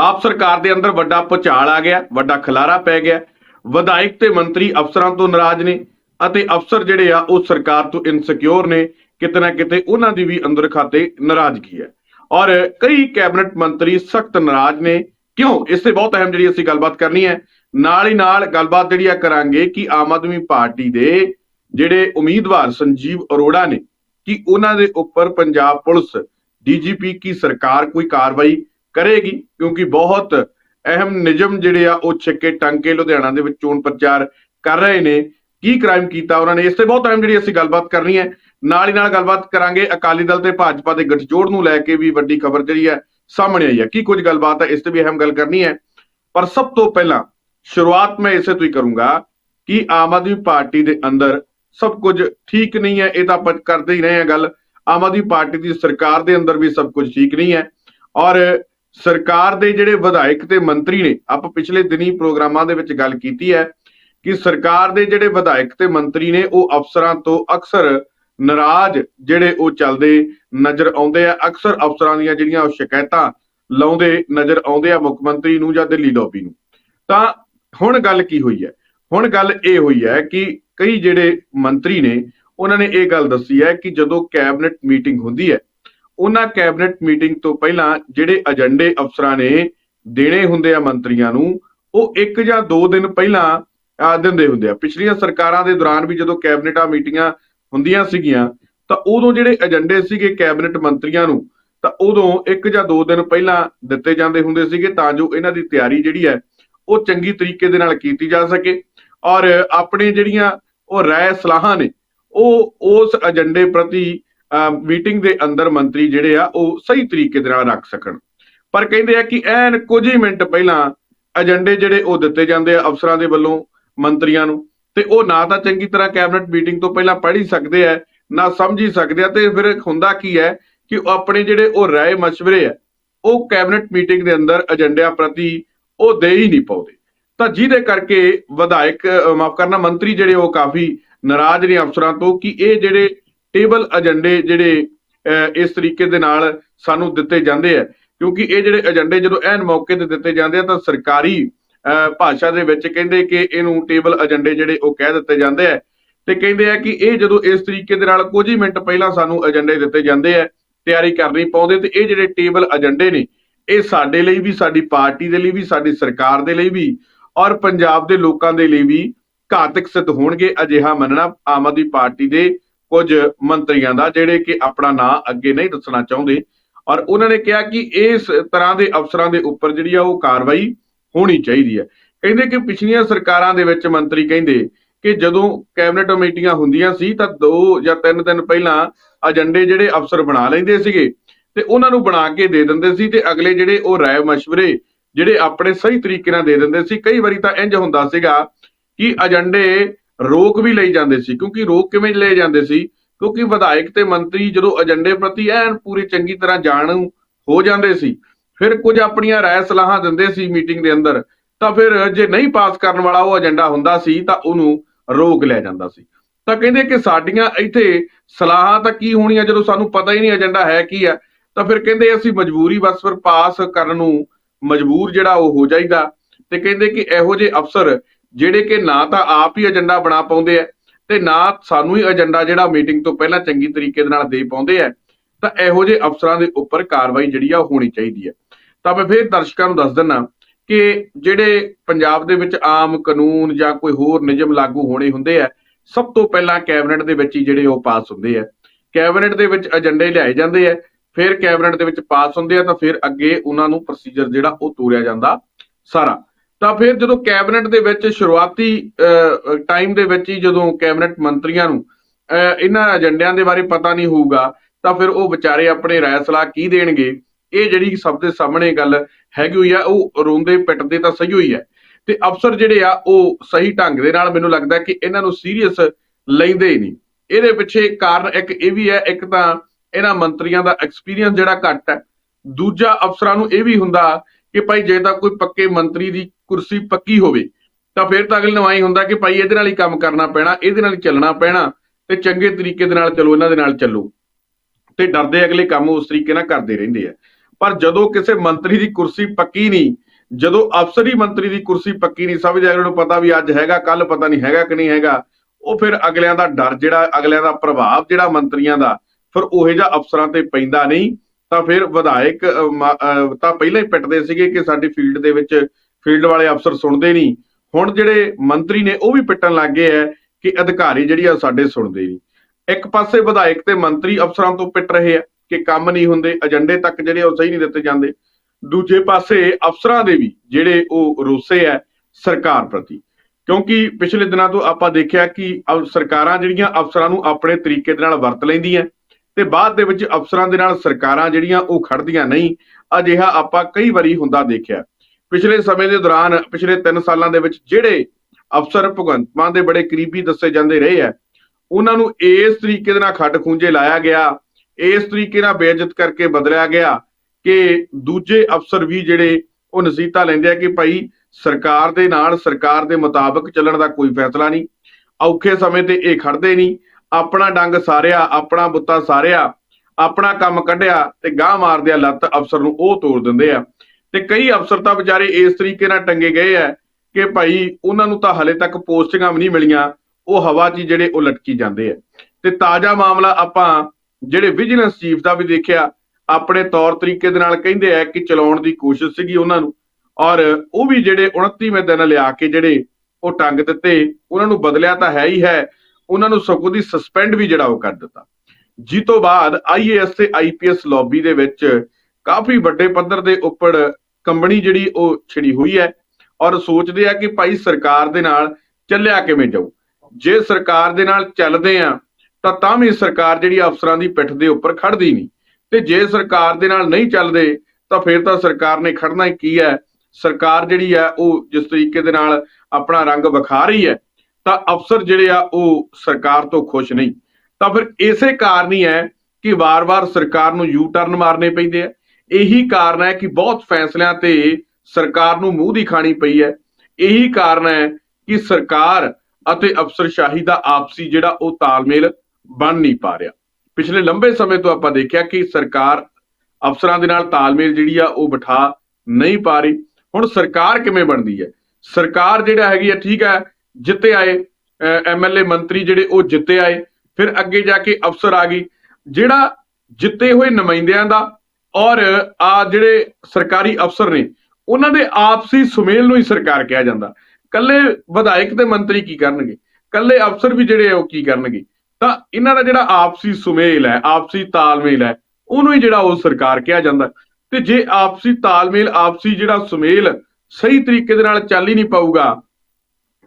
ਆਪ ਸਰਕਾਰ ਦੇ ਅੰਦਰ ਵੱਡਾ ਭੁਚਾਲ ਆ ਗਿਆ, ਵੱਡਾ ਖਲਾਰਾ ਪੈ ਗਿਆ। ਵਿਧਾਇਕ ਤੇ ਮੰਤਰੀ ਅਫਸਰਾਂ ਤੋਂ ਨਾਰਾਜ਼ ਨੇ ਅਤੇ ਅਫਸਰ ਜਿਹੜੇ ਆ, ਉਹ ਸਰਕਾਰ ਤੋਂ ਇਨਸਿਕਿਉਰ ਨੇ। ਕਿਤੇ ਨਾ ਕਿਤੇ ਉਹਨਾਂ ਦੀ ਵੀ ਅੰਦਰ ਖਾਤੇ ਨਾਰਾਜ਼ਗੀ ਹੈ। ਔਰ ਕਈ ਕੈਬਨਿਟ ਮੰਤਰੀ ਸਖਤ ਨਾਰਾਜ਼ ਨੇ। ਕਿਉਂ? ਇਸ ਤੇ ਬਹੁਤ ਅਹਿਮ ਜਿਹੜੀ ਅਸੀਂ ਗੱਲਬਾਤ ਕਰਨੀ ਹੈ। ਨਾਲ ਹੀ ਨਾਲ ਗੱਲਬਾਤ ਜਿਹੜੀ ਆ ਕਰਾਂਗੇ ਕਿ ਆਮ ਆਦਮੀ ਪਾਰਟੀ ਦੇ ਜਿਹੜੇ ਉਮੀਦਵਾਰ ਸੰਜੀਵ ਅਰੋੜਾ ਨੇ, ਕਿ ਉਹਨਾਂ ਦੇ ਉੱਪਰ ਪੰਜਾਬ ਪੁਲਿਸ, ਡੀਜੀਪੀ ਕੀ ਸਰਕਾਰ ਕੋਈ ਕਾਰਵਾਈ ਕਰੇਗੀ, ਕਿਉਂਕਿ ਬਹੁਤ ਅਹਿਮ ਨਿਯਮ ਜਿਹੜੇ ਆ, ਉਹ ਛੱਕੇ ਟੰਕੇ ਲੁਧਿਆਣਾ ਦੇ ਵਿੱਚ ਚੋਣ ਪ੍ਰਚਾਰ ਕਰ ਰਹੇ ਨੇ। ਕੀ ਕ੍ਰਾਈਮ ਕੀਤਾ ਉਹਨਾਂ ਨੇ? ਇਸ ਤੇ ਬਹੁਤ ਅਹਿਮ ਜਿਹੜੀ ਅਸੀਂ ਗੱਲਬਾਤ ਕਰਨੀ ਹੈ। ਨਾਲ ਹੀ ਨਾਲ ਗੱਲਬਾਤ ਕਰਾਂਗੇ ਅਕਾਲੀ ਦਲ ਤੇ ਭਾਜਪਾ ਦੇ ਗਠਜੋੜ ਨੂੰ ਲੈ ਕੇ ਵੀ ਵੱਡੀ ਖਬਰ ਜਿਹੜੀ ਹੈ ਸਾਹਮਣੇ ਆਈ ਹੈ। ਕੀ ਕੁਝ ਗੱਲਬਾਤ ਹੈ, ਇਸ ਤੇ ਵੀ ਅਹਿਮ ਗੱਲ ਕਰਨੀ ਹੈ। ਪਰ ਸਭ ਤੋਂ ਪਹਿਲਾਂ ਸ਼ੁਰੂਆਤ ਮੈਂ ਇਸੇ ਤੋਂ ਹੀ ਕਰੂੰਗਾ ਕਿ ਆਮ ਆਦਮੀ ਪਾਰਟੀ ਦੇ ਅੰਦਰ ਸਭ ਕੁਝ ਠੀਕ ਨਹੀਂ ਹੈ, ਇਹ ਤਾਂ ਆਪਾਂ ਕਰਦੇ ਹੀ ਰਹੇ ਹਾਂ ਗੱਲ। ਆਮ ਆਦਮੀ ਪਾਰਟੀ ਦੀ ਸਰਕਾਰ ਦੇ ਅੰਦਰ ਵੀ ਸਭ ਕੁਝ ਠੀਕ ਨਹੀਂ ਹੈ। ਔਰ ਸਰਕਾਰ ਦੇ ਜਿਹੜੇ ਵਿਧਾਇਕ ਤੇ ਮੰਤਰੀ ਨੇ, ਆਪਾਂ ਪਿਛਲੇ ਦਿਨੀ ਪ੍ਰੋਗਰਾਮਾਂ ਦੇ ਵਿੱਚ ਗੱਲ ਕੀਤੀ ਹੈ ਕਿ ਸਰਕਾਰ ਦੇ ਜਿਹੜੇ ਵਿਧਾਇਕ ਤੇ ਮੰਤਰੀ ਨੇ, ਉਹ ਅਫਸਰਾਂ ਤੋਂ ਅਕਸਰ ਨਾਰਾਜ਼ ਜਿਹੜੇ ਉਹ ਚੱਲਦੇ ਨਜ਼ਰ ਆਉਂਦੇ ਆ। ਅਕਸਰ ਅਫਸਰਾਂ ਦੀਆਂ ਜਿਹੜੀਆਂ ਉਹ ਸ਼ਿਕਾਇਤਾਂ ਲਾਉਂਦੇ ਨਜ਼ਰ ਆਉਂਦੇ ਆ ਮੁੱਖ ਮੰਤਰੀ ਨੂੰ ਜਾਂ ਦਿੱਲੀ ਲੋਬੀ ਨੂੰ। ਤਾਂ ਹੁਣ ਗੱਲ ਕੀ ਹੋਈ ਹੈ? ਹੁਣ ਗੱਲ ਇਹ ਹੋਈ ਹੈ ਕਿ ਕਈ ਜਿਹੜੇ ਮੰਤਰੀ ਨੇ, ਉਹਨਾਂ ਨੇ ਇਹ ਗੱਲ ਦੱਸੀ ਹੈ ਕਿ ਜਦੋਂ ਕੈਬਨਿਟ ਮੀਟਿੰਗ ਹੁੰਦੀ ਹੈ ਉਹਨਾਂ ਕੈਬਨਿਟ ਮੀਟਿੰਗ ਤੋਂ ਪਹਿਲਾਂ ਜਿਹੜੇ ਏਜੰਡੇ ਅਫਸਰਾਂ ਨੇ ਦੇਣੇ ਹੁੰਦੇ ਆ ਮੰਤਰੀਆਂ ਨੂੰ, ਉਹ ਇੱਕ ਜਾਂ ਦੋ ਦਿਨ ਪਹਿਲਾਂ, ਆ ਦਿੰਦੇ ਹੁੰਦੇ ਆ। ਪਿਛਲੀਆਂ ਸਰਕਾਰਾਂ ਦੇ ਦੌਰਾਨ ਵੀ ਜਦੋਂ ਕੈਬਨਿਟਾਂ ਮੀਟਿੰਗਾਂ ਹੁੰਦੀਆਂ ਸੀਗੀਆਂ, ਤਾਂ ਉਦੋਂ ਜਿਹੜੇ ਏਜੰਡੇ ਸੀਗੇ ਕੈਬਨਿਟ ਮੰਤਰੀਆਂ ਨੂੰ, ਤਾਂ ਉਦੋਂ ਇੱਕ ਜਾਂ ਦੋ ਦਿਨ ਪਹਿਲਾਂ ਦਿੱਤੇ ਜਾਂਦੇ ਹੁੰਦੇ ਸੀਗੇ ਤਾਂ ਜੋ ਇਹਨਾਂ ਦੀ ਤਿਆਰੀ ਜਿਹੜੀ ਹੈ, ਉਹ ਚੰਗੀ ਤਰੀਕੇ ਦੇ ਨਾਲ ਕੀਤੀ ਜਾ ਸਕੇ। ਔਰ ਆਪਣੇ ਜਿਹੜੀਆਂ ਉਹ ਰਾਏ ਸਲਾਹਾਂ ਨੇ, ਉਹ ਉਸ ਏਜੰਡੇ ਪ੍ਰਤੀ ਮੀਟਿੰਗ ਦੇ ਅੰਦਰ ਮੰਤਰੀ ਜਿਹੜੇ ਆ, ਉਹ ਸਹੀ ਤਰੀਕੇ ਦੇ ਨਾਲ ਰੱਖ ਸਕਣ। ਪਰ ਕਹਿੰਦੇ ਆ ਕਿ ਐਨ ਕੁਝ ਹੀ ਮਿੰਟ ਪਹਿਲਾਂ ਏਜੰਡੇ ਜਿਹੜੇ ਉਹ ਦਿੱਤੇ ਜਾਂਦੇ ਆ ਅਫਸਰਾਂ ਦੇ ਵੱਲੋਂ ਮੰਤਰੀਆਂ ਨੂੰ, ਤੇ ਉਹ ਨਾ ਤਾਂ ਚੰਗੀ ਤਰ੍ਹਾਂ ਕੈਬਨਿਟ ਮੀਟਿੰਗ ਤੋਂ ਪਹਿਲਾਂ ਪੜ੍ਹ ਹੀ ਸਕਦੇ ਆ, ਨਾ ਸਮਝ ਹੀ ਸਕਦੇ ਆ, ਤੇ ਫਿਰ ਹੁੰਦਾ ਕੀ ਹੈ ਕਿ ਉਹ ਆਪਣੇ ਜਿਹੜੇ ਉਹ ਰਾਏ مشਵਰੇ ਆ, ਉਹ ਕੈਬਨਿਟ ਮੀਟਿੰਗ ਦੇ ਅੰਦਰ ਏਜੰਡਿਆਂ ਪ੍ਰਤੀ ਉਹ ਦੇ ਹੀ ਨਹੀਂ ਪਾਉਂਦੇ। ਤਾਂ ਜਿਹਦੇ ਕਰਕੇ ਵਿਧਾਇਕ ਮਾਫ ਕਰਨਾ, ਮੰਤਰੀ ਜਿਹੜੇ ਉਹ ਕਾਫੀ ਨਾਰਾਜ਼ ਨੇ ਅਫਸਰਾਂ ਤੋਂ ਕਿ ਇਹ ਜਿਹੜੇ ਟੇਬਲ ਏਜੰਡੇ ਜਿਹੜੇ ਅਹ, ਇਸ ਤਰੀਕੇ ਦੇ ਨਾਲ ਸਾਨੂੰ ਦਿੱਤੇ ਜਾਂਦੇ ਆ। ਕਿਉਂਕਿ ਇਹ ਜਿਹੜੇ ਏਜੰਡੇ ਜਦੋਂ ਐਨ ਮੌਕੇ ਤੇ ਦਿੱਤੇ ਜਾਂਦੇ ਆ ਤਾਂ ਸਰਕਾਰੀ ਭਾਸ਼ਾ ਦੇ ਵਿੱਚ ਕਹਿੰਦੇ ਕਿ ਇਹਨੂੰ ਟੇਬਲ ਏਜੰਡੇ ਜਿਹੜੇ ਉਹ ਕਹਿ ਦਿੱਤੇ ਜਾਂਦੇ ਆ। ਤੇ ਕਹਿੰਦੇ ਆ ਕਿ ਇਹ ਜਦੋਂ ਇਸ ਤਰੀਕੇ ਦੇ ਨਾਲ ਕੁਝ ਹੀ ਮਿੰਟ ਪਹਿਲਾਂ ਸਾਨੂੰ ਏਜੰਡੇ ਦਿੱਤੇ ਜਾਂਦੇ ਆ ਤਿਆਰੀ ਕਰਨੀ ਪਾਉਂਦੇ ਤੇ ਇਹ ਜਿਹੜੇ ਟੇਬਲ ਏਜੰਡੇ ਨੇ ਇਹ ਸਾਡੇ ਲਈ ਵੀ ਸਾਡੀ ਪਾਰਟੀ ਦੇ ਲਈ ਵੀ ਸਾਡੀ ਸਰਕਾਰ ਦੇ ਲਈ ਵੀ ਔਰ ਪੰਜਾਬ ਦੇ ਲੋਕਾਂ ਦੇ ਲਈ ਵੀ ਘਾਤਕ ਸਿੱਧ ਹੋਣਗੇ। ਅਜਿਹਾ ਮੰਨਣਾ ਆਮ ਆਦਮੀ ਪਾਰਟੀ ਦੇ ਕੁਝ ਮੰਤਰੀਆਂ ਦਾ, ਜਿਹੜੇ ਕਿ ਆਪਣਾ ਨਾਂ ਅੱਗੇ ਨਹੀਂ ਦੱਸਣਾ ਚਾਹੁੰਦੇ। ਔਰ ਉਹਨਾਂ ਨੇ ਕਿਹਾ ਕਿ ਇਸ ਤਰ੍ਹਾਂ ਦੇ ਅਫਸਰਾਂ ਦੇ ਉੱਪਰ ਜਿਹੜੀ ਆ ਉਹ ਕਾਰਵਾਈ ਹੋਣੀ ਚਾਹੀਦੀ ਹੈ। ਕਹਿੰਦੇ ਕਿ ਪਿਛਲੀਆਂ ਸਰਕਾਰਾਂ ਦੇ ਵਿੱਚ ਮੰਤਰੀ ਕਹਿੰਦੇ ਕਿ ਜਦੋਂ ਕੈਬਨਿਟ ਮੀਟਿੰਗਾਂ ਹੁੰਦੀਆਂ ਸੀ ਤਾਂ ਦੋ ਜਾਂ ਤਿੰਨ ਦਿਨ ਪਹਿਲਾਂ ਏਜੰਡੇ ਜਿਹੜੇ ਅਫਸਰ ਬਣਾ ਲੈਂਦੇ ਸੀਗੇ ਤੇ ਉਹਨਾਂ ਨੂੰ ਬਣਾ ਕੇ ਦੇ ਦਿੰਦੇ ਸੀ ਤੇ ਅਗਲੇ ਜਿਹੜੇ ਉਹ ਰਾਏ مشਵਰੇ ਜਿਹੜੇ ਆਪਣੇ ਸਹੀ ਤਰੀਕੇ ਨਾਲ ਦੇ ਦਿੰਦੇ ਸੀ। ਕਈ ਵਾਰੀ ਤਾਂ ਇੰਜ ਹੁੰਦਾ ਸੀਗਾ ਕਿ ਏਜੰਡੇ ਰੋਕ ਵੀ ਲਈ ਜਾਂਦੇ ਸੀ, ਕਿਉਂਕਿ ਰੋਕ ਕਿਵੇਂ ਲਏ ਜਾਂਦੇ ਸੀ? ਕਿਉਂਕਿ ਵਿਧਾਇਕ ਤੇ ਮੰਤਰੀ ਜਦੋਂ ਏਜੰਡੇ ਪ੍ਰਤੀ ਐਨ ਪੂਰੀ ਚੰਗੀ ਤਰ੍ਹਾਂ ਜਾਣੂ ਹੋ ਜਾਂਦੇ ਸੀ, ਫਿਰ ਕੁਝ ਆਪਣੀਆਂ ਰਾਏ ਸਲਾਹਾਂ ਦਿੰਦੇ ਸੀ ਮੀਟਿੰਗ ਦੇ ਅੰਦਰ, ਤਾਂ ਫਿਰ ਜੇ ਨਹੀਂ ਪਾਸ ਕਰਨ ਵਾਲਾ ਉਹ ਏਜੰਡਾ ਹੁੰਦਾ ਸੀ, ਤਾਂ ਉਹਨੂੰ ਰੋਕ ਲਿਆ ਜਾਂਦਾ ਸੀ। ਤਾਂ ਕਹਿੰਦੇ ਕਿ ਸਾਡੀਆਂ ਇੱਥੇ ਸਲਾਹਾਂ ਤਾਂ ਕੀ ਹੋਣੀਆਂ, ਜਦੋਂ ਸਾਨੂੰ ਪਤਾ ਹੀ ਨਹੀਂ ਏਜੰਡਾ ਹੈ ਕੀ ਹੈ, ਤਾਂ ਫਿਰ ਕਹਿੰਦੇ ਅਸੀਂ ਮਜਬੂਰੀ ਬਸ ਫਿਰ ਪਾਸ ਕਰਨ ਨੂੰ ਮਜਬੂਰ ਜਿਹੜਾ ਉਹ ਹੋ ਜਾਈਦਾ, ਤੇ ਕਹਿੰਦੇ ਕਿ ਇਹੋ ਜਿਹੇ ਅਫਸਰ ਜਿਹੜੇ ਕਿ ਨਾ ਤਾਂ ਆਪ ਹੀ ਏਜੰਡਾ ਬਣਾ ਪਾਉਂਦੇ ਆ ਤੇ ਨਾ ਸਾਨੂੰ ਹੀ ਏਜੰਡਾ ਜਿਹੜਾ ਮੀਟਿੰਗ ਤੋਂ ਪਹਿਲਾਂ ਚੰਗੀ ਤਰੀਕੇ ਦੇ ਨਾਲ ਦੇ ਪਾਉਂਦੇ ਆ, ਤਾਂ ਇਹੋ ਜਿਹੇ ਅਫਸਰਾਂ ਦੇ ਉੱਪਰ ਕਾਰਵਾਈ ਜਿਹੜੀ ਆ ਉਹ ਹੋਣੀ ਚਾਹੀਦੀ ਹੈ ਤਾਂ ਮੈਂ ਫਿਰ ਦਰਸ਼ਕਾਂ ਨੂੰ ਦੱਸ ਦਿੰਨਾ ਕਿ ਜਿਹੜੇ ਪੰਜਾਬ ਦੇ ਵਿੱਚ ਆਮ ਕਾਨੂੰਨ ਜਾਂ ਕੋਈ ਹੋਰ ਨਿਯਮ ਲਾਗੂ ਹੋਣੇ ਹੁੰਦੇ ਆ, ਸਭ ਤੋਂ ਪਹਿਲਾਂ ਕੈਬਨਿਟ ਦੇ ਵਿੱਚ ਹੀ ਜਿਹੜੇ ਉਹ ਪਾਸ ਹੁੰਦੇ ਆ। ਕੈਬਨਿਟ ਦੇ ਵਿੱਚ ਏਜੰਡੇ ਲਿਆਏ ਜਾਂਦੇ ਆ, ਫਿਰ ਕੈਬਨਿਟ ਦੇ ਵਿੱਚ ਪਾਸ ਹੁੰਦੇ ਆ, ਤਾਂ ਫਿਰ ਅੱਗੇ ਉਹਨਾਂ ਨੂੰ ਪ੍ਰੋਸੀਜਰ ਜਿਹੜਾ ਉਹ ਤੋਰਿਆ ਜਾਂਦਾ ਸਾਰਾ। ਤਾਂ ਫਿਰ ਜਦੋਂ ਕੈਬਨਿਟ ਦੇ ਵਿੱਚ ਸ਼ੁਰੂਆਤੀ ਟਾਈਮ ਦੇ ਵਿੱਚ ਹੀ ਜਦੋਂ ਕੈਬਨਿਟ ਮੰਤਰੀਆਂ ਨੂੰ ਇਹਨਾਂ ਏਜੰਡਿਆਂ ਦੇ ਬਾਰੇ ਪਤਾ ਨਹੀਂ ਹੋਊਗਾ, ਤਾਂ ਫਿਰ ਉਹ ਵਿਚਾਰੇ ਆਪਣੇ ਰਾਏ ਸਲਾਹ ਕੀ ਦੇਣਗੇ? ਇਹ ਜਿਹੜੀ ਸਭ ਦੇ ਸਾਹਮਣੇ ਗੱਲ ਹੈਗੀ ਹੋਈ ਆ, ਉਹ ਰੋਂਦੇ ਪਿੱਟਦੇ ਤਾਂ ਸਹੀ ਹੋਈ ਹੈ ਤੇ ਅਫਸਰ ਜਿਹੜੇ ਆ, ਉਹ ਸਹੀ ਢੰਗ ਦੇ ਨਾਲ ਮੈਨੂੰ ਲੱਗਦਾ ਕਿ ਇਹਨਾਂ ਨੂੰ ਸੀਰੀਅਸ ਲੈਂਦੇ ਹੀ ਨਹੀਂ। ਇਹਦੇ ਪਿੱਛੇ ਕਾਰਨ ਇੱਕ ਇਹ ਵੀ ਹੈ, ਇੱਕ ਤਾਂ ਇਹਨਾਂ ਮੰਤਰੀਆਂ ਦਾ ਐਕਸਪੀਰੀਅੰਸ ਜਿਹੜਾ ਘੱਟ ਹੈ। ਦੂਜਾ ਅਫਸਰਾਂ ਨੂੰ ਇਹ ਵੀ ਹੁੰਦਾ ਕਿ ਭਾਈ ਜੇ ਤਾਂ ਕੋਈ ਪੱਕੇ ਮੰਤਰੀ ਦੀ ਕੁਰਸੀ ਪੱਕੀ ਹੋਵੇ, ਤਾਂ ਫਿਰ ਤਾਂ ਅਗਲੇ ਨੂੰ ਆਈ ਹੁੰਦਾ ਕਿ ਭਾਈ ਇਹਦੇ ਨਾਲ ਹੀ ਕੰਮ ਕਰਨਾ ਪੈਣਾ, ਇਹਦੇ ਨਾਲ ਹੀ ਚੱਲਣਾ ਪੈਣਾ, ਤੇ ਚੰਗੇ ਤਰੀਕੇ ਦੇ ਨਾਲ ਚਲੋ, ਇਹਨਾਂ ਦੇ ਨਾਲ ਚੱਲੋ। ਤੇ ਡਰਦੇ ਅਗਲੇ ਕੰਮ ਉਸ ਤਰੀਕੇ ਨਾਲ ਕਰਦੇ ਰਹਿੰਦੇ ਆ। ਪਰ ਜਦੋਂ ਕਿਸੇ ਮੰਤਰੀ ਦੀ ਕੁਰਸੀ ਪੱਕੀ ਨਹੀਂ, ਜਦੋਂ ਅਫਸਰੀ ਮੰਤਰੀ ਦੀ ਕੁਰਸੀ ਪੱਕੀ ਨਹੀਂ ਸਮਝਦੇ ਅਗਲੇ ਨੂੰ ਪਤਾ ਵੀ ਅੱਜ ਹੈਗਾ ਕੱਲ ਪਤਾ ਨਹੀਂ ਹੈਗਾ ਕਿ ਨਹੀਂ ਹੈਗਾ, ਉਹ ਫਿਰ ਅਗਲਿਆਂ ਦਾ ਡਰ ਜਿਹੜਾ, ਅਗਲਿਆਂ ਦਾ ਪ੍ਰਭਾਵ ਜਿਹੜਾ ਮੰਤਰੀਆਂ ਦਾ, ਫਿਰ ਉਹੇ ਜਿਹਾ ਅਫਸਰਾਂ ਤੇ ਪੈਂਦਾ ਨਹੀਂ। ਤਾਂ ਫਿਰ ਵਿਧਾਇਕ ਤਾਂ ਪਹਿਲਾਂ ਹੀ ਪਿੱਟਦੇ ਸੀਗੇ ਕਿ ਸਾਡੀ ਫੀਲਡ ਦੇ ਵਿੱਚ ਫੀਲਡ ਵਾਲੇ ਅਫਸਰ ਸੁਣਦੇ ਨਹੀਂ। ਹੁਣ ਜਿਹੜੇ ਮੰਤਰੀ ਨੇ ਉਹ ਵੀ ਪਿੱਟਣ ਲੱਗ ਗਏ ਐ ਕਿ ਅਧਿਕਾਰੀ ਜਿਹੜੀ ਆ ਸਾਡੇ ਸੁਣਦੇ ਨਹੀਂ। ਇੱਕ ਪਾਸੇ ਵਿਧਾਇਕ ਤੇ ਮੰਤਰੀ ਅਫਸਰਾਂ ਤੋਂ ਪਿੱਟ ਰਹੇ ਆ ਕਿ ਕੰਮ ਨਹੀਂ ਹੁੰਦੇ, ਏਜੰਡੇ ਤੱਕ ਜਿਹੜੇ ਉਹ ਸਹੀ ਨਹੀਂ ਦਿੱਤੇ ਜਾਂਦੇ। ਦੂਜੇ ਪਾਸੇ ਅਫਸਰਾਂ ਦੇ ਵੀ ਜਿਹੜੇ ਉਹ ਰੋਸੇ ਆ ਸਰਕਾਰ ਪ੍ਰਤੀ। ਕਿਉਂਕਿ ਪਿਛਲੇ ਦਿਨਾਂ ਤੋਂ ਆਪਾਂ ਦੇਖਿਆ ਕਿ ਅਵ- ਸਰਕਾਰਾਂ ਜਿਹੜੀਆਂ ਅਫਸਰਾਂ ਨੂੰ ਆਪਣੇ ਤਰੀਕੇ ਦੇ ਨਾਲ ਵਰਤ ਲੈਂਦੀਆਂ ਤੇ ਬਾਅਦ ਦੇ ਵਿੱਚ ਅਫਸਰਾਂ ਦੇ ਨਾਲ ਸਰਕਾਰਾਂ ਜਿਹੜੀਆਂ ਉਹ ਖੜਦੀਆਂ ਨਹੀਂ। ਅਜਿਹਾ ਆਪਾਂ ਕਈ ਵਾਰੀ ਹੁੰਦਾ ਦੇਖਿਆ। ਪਿਛਲੇ ਸਮੇਂ ਦੇ ਦੌਰਾਨ, ਪਿਛਲੇ 3 ਸਾਲਾਂ ਦੇ ਵਿੱਚ ਜਿਹੜੇ ਅਫਸਰ ਭਗਵੰਤ ਮਾਨ ਦੇ ਬੜੇ ਕਰੀਬੀ ਦੱਸੇ ਜਾਂਦੇ ਰਹੇ ਆ ਉਹਨਾਂ ਨੂੰ ਇਸ ਤਰੀਕੇ ਦੇ ਨਾਲ ਖੱਡ ਖੂੰਜੇ ਲਾਇਆ ਗਿਆ, ਇਸ ਤਰੀਕੇ ਨਾਲ ਬੇਇੱਜ਼ਤ ਕਰਕੇ ਬਦਲਿਆ ਗਿਆ ਕਿ ਦੂਜੇ ਅਫਸਰ ਵੀ ਜਿਹੜੇ ਉਹ ਨਸੀਤਾ ਲੈਂਦੇ ਆ ਕਿ ਭਾਈ ਸਰਕਾਰ ਦੇ ਨਾਲ, ਸਰਕਾਰ ਦੇ ਮੁਤਾਬਕ ਚੱਲਣ ਦਾ ਕੋਈ ਫੈਸਲਾ ਨਹੀਂ, ਔਖੇ ਸਮੇਂ ਤੇ ਇਹ ਖੜਦੇ ਨਹੀਂ, ਆਪਣਾ ਡੰਗ ਸਾਰਿਆ, ਆਪਣਾ ਬੁੱਤਾ ਸਾਰਿਆ, ਆਪਣਾ ਕੰਮ ਕੱਢਿਆ ਤੇ ਗਾਹ ਮਾਰਦੇ ਆ ਲੱਤ ਅਫਸਰ ਨੂੰ ਉਹ ਤੋੜ ਦਿੰਦੇ ਆ। ਤੇ ਕਈ ਅਫਸਰ ਤਾਂ ਵਿਚਾਰੇ ਇਸ ਤਰੀਕੇ ਨਾਲ ਟੰਗੇ ਗਏ ਆ ਕਿ ਭਾਈ ਉਹਨਾਂ ਨੂੰ ਤਾਂ ਹਲੇ ਤੱਕ ਪੋਸਟਿੰਗਾਂ ਵੀ ਨਹੀਂ ਮਿਲੀਆਂ, ਉਹ ਹਵਾ 'ਚ ਜਿਹੜੇ ਉਹ ਲਟਕੀ ਜਾਂਦੇ ਆ। ਤੇ ਤਾਜ਼ਾ ਮਾਮਲਾ ਆਪਾਂ ਜਿਹੜੇ ਵਿਜੀਲੈਂਸ ਚੀਫ ਦਾ ਵੀ ਦੇਖਿਆ, ਆਪਣੇ ਤੌਰ ਤਰੀਕੇ ਦੇ ਨਾਲ ਕਹਿੰਦੇ ਆ ਕਿ ਚਲਾਉਣ ਦੀ ਕੋਸ਼ਿਸ਼ ਸੀਗੀ ਉਹਨਾਂ ਨੂੰ, ਔਰ ਉਹ ਵੀ ਜਿਹੜੇ 29ਵੇਂ ਦਿਨ ਲਿਆ ਕੇ ਜਿਹੜੇ ਉਹ ਟੰਗ ਦਿੱਤੇ, ਉਹਨਾਂ ਨੂੰ ਬਦਲਿਆ ਤਾਂ ਹੈ ਹੀ ਹੈ, ਉਹਨਾਂ ਨੂੰ ਸਗੋਂ ਦੀ ਸਸਪੈਂਡ ਵੀ ਜਿਹੜਾ ਉਹ ਕਰ ਦਿੱਤਾ। ਜੀ ਤੋਂ ਬਾਅਦ ਆਈਏਐਸ ਤੇ ਆਈਪੀਐਸ ਲੌਬੀ ਦੇ ਵਿੱਚ ਕਾਫੀ ਵੱਡੇ ਪੱਧਰ ਦੇ ਉੱਪਰ ਕੰਬਣੀ ਜਿਹੜੀ ਉਹ ਛਿੜੀ ਹੋਈ ਹੈ ਔਰ ਸੋਚਦੇ ਆ ਕਿ ਭਾਈ ਸਰਕਾਰ ਦੇ ਨਾਲ ਚੱਲਿਆ ਕਿਵੇਂ ਜਾਊ। ਜੇ ਸਰਕਾਰ ਦੇ ਨਾਲ ਚੱਲਦੇ ਆ, ਤਾਂ ਤਾਂ ਵੀ ਸਰਕਾਰ ਜਿਹੜੀ ਅਫਸਰਾਂ ਦੀ ਪਿੱਠ ਦੇ ਉੱਪਰ ਖੜਦੀ ਨਹੀਂ। ਤੇ ਜੇ ਸਰਕਾਰ ਦੇ ਨਾਲ ਨਹੀਂ ਚੱਲਦੇ, ਤਾਂ ਫਿਰ ਤਾਂ ਸਰਕਾਰ ਨੇ ਖੜਨਾ ਹੀ ਕੀ ਹੈ? ਸਰਕਾਰ ਜਿਹੜੀ ਹੈ, ਉਹ ਜਿਸ ਤਰੀਕੇ ਦੇ ਨਾਲ ਆਪਣਾ ਰੰਗ ਵਿਖਾ ਰਹੀ ਹੈ, ਤਾਂ ਅਫਸਰ ਜਿਹੜੇ ਆ, ਉਹ ਸਰਕਾਰ ਤੋਂ ਖੁਸ਼ ਨਹੀਂ। ਤਾਂ ਫਿਰ ਇਸੇ ਕਾਰਨ ਹੀ ਹੈ ਕਿ ਵਾਰ-ਵਾਰ ਸਰਕਾਰ ਨੂੰ ਯੂ ਟਰਨ ਮਾਰਨੇ ਪੈਂਦੇ ਆ। ਇਹੀ ਕਾਰਨ ਹੈ ਕਿ ਬਹੁਤ ਫੈਸਲਿਆਂ ਤੇ ਸਰਕਾਰ ਨੂੰ ਮੂੰਹ ਦੀ ਖਾਣੀ ਪਈ ਹੈ। ਇਹੀ ਕਾਰਨ ਹੈ ਕਿ ਸਰਕਾਰ ਅਤੇ ਅਫਸਰਸ਼ਾਹੀ ਦਾ ਆਪਸੀ ਜਿਹੜਾ ਉਹ ਤਾਲਮੇਲ ਬਣ ਨਹੀਂ ਪਾ ਰਿਹਾ। ਪਿਛਲੇ ਲੰਬੇ ਸਮੇਂ ਤੋਂ ਆਪਾਂ ਦੇਖਿਆ ਕਿ ਸਰਕਾਰ ਅਫਸਰਾਂ ਦੇ ਨਾਲ ਤਾਲਮੇਲ ਜਿਹੜੀ ਆ ਉਹ ਬਿਠਾ ਨਹੀਂ ਪਾ ਰਹੀ। ਹੁਣ ਸਰਕਾਰ ਕਿਵੇਂ ਬਣਦੀ ਹੈ? ਸਰਕਾਰ ਜਿਹੜਾ ਹੈਗੀ ਆ, ਠੀਕ ਹੈ, ਜਿੱਤੇ ਆਏ ਐਮਐਲਏ ਮੰਤਰੀ ਜਿਹੜੇ ਉਹ ਜਿੱਤੇ ਆਏ, ਫਿਰ ਅੱਗੇ ਜਾ ਕੇ ਅਫਸਰ ਆ ਗਈ। ਜਿਹੜਾ ਜਿੱਤੇ ਹੋਏ ਨੁਮਾਇੰਦਿਆਂ ਦਾ ਔਰ ਆ ਜਿਹੜੇ ਸਰਕਾਰੀ ਅਫਸਰ ਨੇ, ਉਹਨਾਂ ਦੇ ਆਪਸੀ ਸੁਮੇਲ ਨੂੰ ਹੀ ਸਰਕਾਰ ਕਿਹਾ ਜਾਂਦਾ। ਕੱਲੇ ਵਿਧਾਇਕ ਤੇ ਮੰਤਰੀ ਕੀ ਕਰਨਗੇ? ਕੱਲੇ ਅਫਸਰ ਵੀ ਜਿਹੜੇ ਉਹ ਕੀ ਕਰਨਗੇ? ਤਾਂ ਇਹਨਾਂ ਦਾ ਜਿਹੜਾ ਆਪਸੀ ਸੁਮੇਲ ਹੈ, ਆਪਸੀ ਤਾਲਮੇਲ ਹੈ, ਉਹਨੂੰ ਹੀ ਜਿਹੜਾ ਉਹ ਸਰਕਾਰ ਕਿਹਾ ਜਾਂਦਾ। ਤੇ ਜੇ ਆਪਸੀ ਤਾਲਮੇਲ, ਆਪਸੀ ਜਿਹੜਾ ਸੁਮੇਲ ਸਹੀ ਤਰੀਕੇ ਦੇ ਨਾਲ ਚੱਲ ਹੀ ਨਹੀਂ ਪਾਊਗਾ,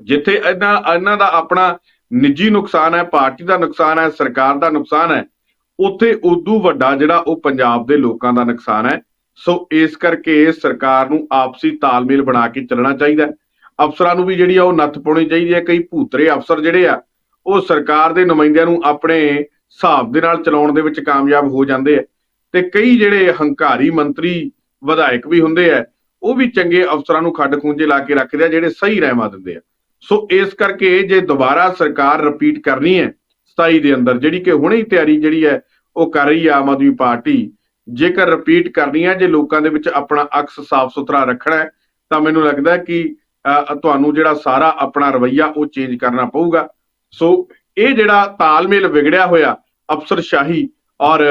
ਜਿੱਥੇ ਇਹਨਾਂ ਇਹਨਾਂ ਦਾ ਆਪਣਾ ਨਿੱਜੀ ਨੁਕਸਾਨ ਹੈ, ਪਾਰਟੀ ਦਾ ਨੁਕਸਾਨ ਹੈ, ਸਰਕਾਰ ਦਾ ਨੁਕਸਾਨ ਹੈ ਉੱਥੇ ਉਦੋਂ ਵੱਡਾ ਜਿਹੜਾ ਉਹ ਪੰਜਾਬ ਦੇ ਲੋਕਾਂ ਦਾ ਨੁਕਸਾਨ ਹੈ। ਸੋ ਇਸ ਕਰਕੇ ਸਰਕਾਰ ਨੂੰ ਆਪਸੀ ਤਾਲਮੇਲ ਬਣਾ ਕੇ ਚੱਲਣਾ ਚਾਹੀਦਾ ਅਫਸਰਾਂ ਨੂੰ ਵੀ ਜਿਹੜੀ ਆ ਉਹ ਨੱਥ ਪਾਉਣੀ ਚਾਹੀਦੀ ਹੈ। ਕਈ ਭੂਤਰੇ ਅਫਸਰ ਜਿਹੜੇ ਆ, ਉਹ ਸਰਕਾਰ ਦੇ ਨੁਮਾਇੰਦਿਆਂ ਨੂੰ ਆਪਣੇ ਹਿਸਾਬ ਦੇ ਨਾਲ ਚਲਾਉਣ ਦੇ ਵਿੱਚ ਕਾਮਯਾਬ ਹੋ ਜਾਂਦੇ ਆ। ਤੇ ਕਈ ਜਿਹੜੇ ਹੰਕਾਰੀ ਮੰਤਰੀ, ਵਿਧਾਇਕ ਵੀ ਹੁੰਦੇ ਆ, ਉਹ ਵੀ ਚੰਗੇ ਅਫਸਰਾਂ ਨੂੰ ਖੱਡ ਖੂੰਜੇ ਲਾ ਕੇ ਰੱਖਦੇ ਆ, ਜਿਹੜੇ ਸਹੀ ਰਹਿਮਾ ਦਿੰਦੇ ਆ। ਸੋ ਇਸ ਕਰਕੇ ਜੇ ਦੁਬਾਰਾ ਸਰਕਾਰ ਰਿਪੀਟ ਕਰਨੀ ਹੈ 27 ਦੇ ਅੰਦਰ, ਜਿਹੜੀ ਕਿ ਹੁਣੇ ਹੀ ਤਿਆਰੀ ਜਿਹੜੀ ਹੈ ਉਹ ਕਰ ਰਹੀ ਹੈ ਆਮ ਆਦਮੀ ਪਾਰਟੀ। ਜੇਕਰ ਰਿਪੀਟ ਕਰਨੀ ਹੈ ਜੇ ਲੋਕਾਂ ਦੇ ਵਿੱਚ ਆਪਣਾ ਅਕਸ ਸਾਫ਼ ਸੁਥਰਾ ਰੱਖਣਾ ਹੈ, ਤਾਂ ਮੈਨੂੰ ਲੱਗਦਾ ਕਿ ਤੁਹਾਨੂੰ ਜਿਹੜਾ ਸਾਰਾ ਆਪਣਾ ਰਵੱਈਆ ਉਹ ਚੇਂਜ ਕਰਨਾ ਪਊਗਾ। ਸੋ ਇਹ ਜਿਹੜਾ ਤਾਲਮੇਲ ਵਿਗੜਿਆ ਹੋਇਆ ਅਫਸਰਸ਼ਾਹੀ ਔਰ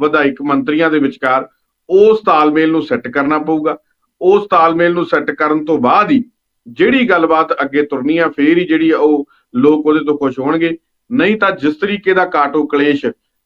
ਵਿਧਾਇਕ ਮੰਤਰੀਆਂ ਦੇ ਵਿਚਕਾਰ, ਉਸ ਤਾਲਮੇਲ ਨੂੰ ਸੈੱਟ ਕਰਨਾ ਪਊਗਾ। ਉਸ ਤਾਲਮੇਲ ਨੂੰ ਸੈੱਟ ਕਰਨ ਤੋਂ ਬਾਅਦ ਹੀ ਜਿਹੜੀ ਗੱਲਬਾਤ ਅੱਗੇ ਤੁਰਨੀ ਆ, ਫੇਰ ਹੀ ਜਿਹੜੀ ਆ ਉਹ ਲੋਕ ਉਹਦੇ ਤੋਂ ਖੁਸ਼ ਹੋਣਗੇ। ਨਹੀਂ ਤਾਂ ਜਿਸ ਤਰੀਕੇ ਦਾ ਕਾਟੋ ਕਲੇਸ਼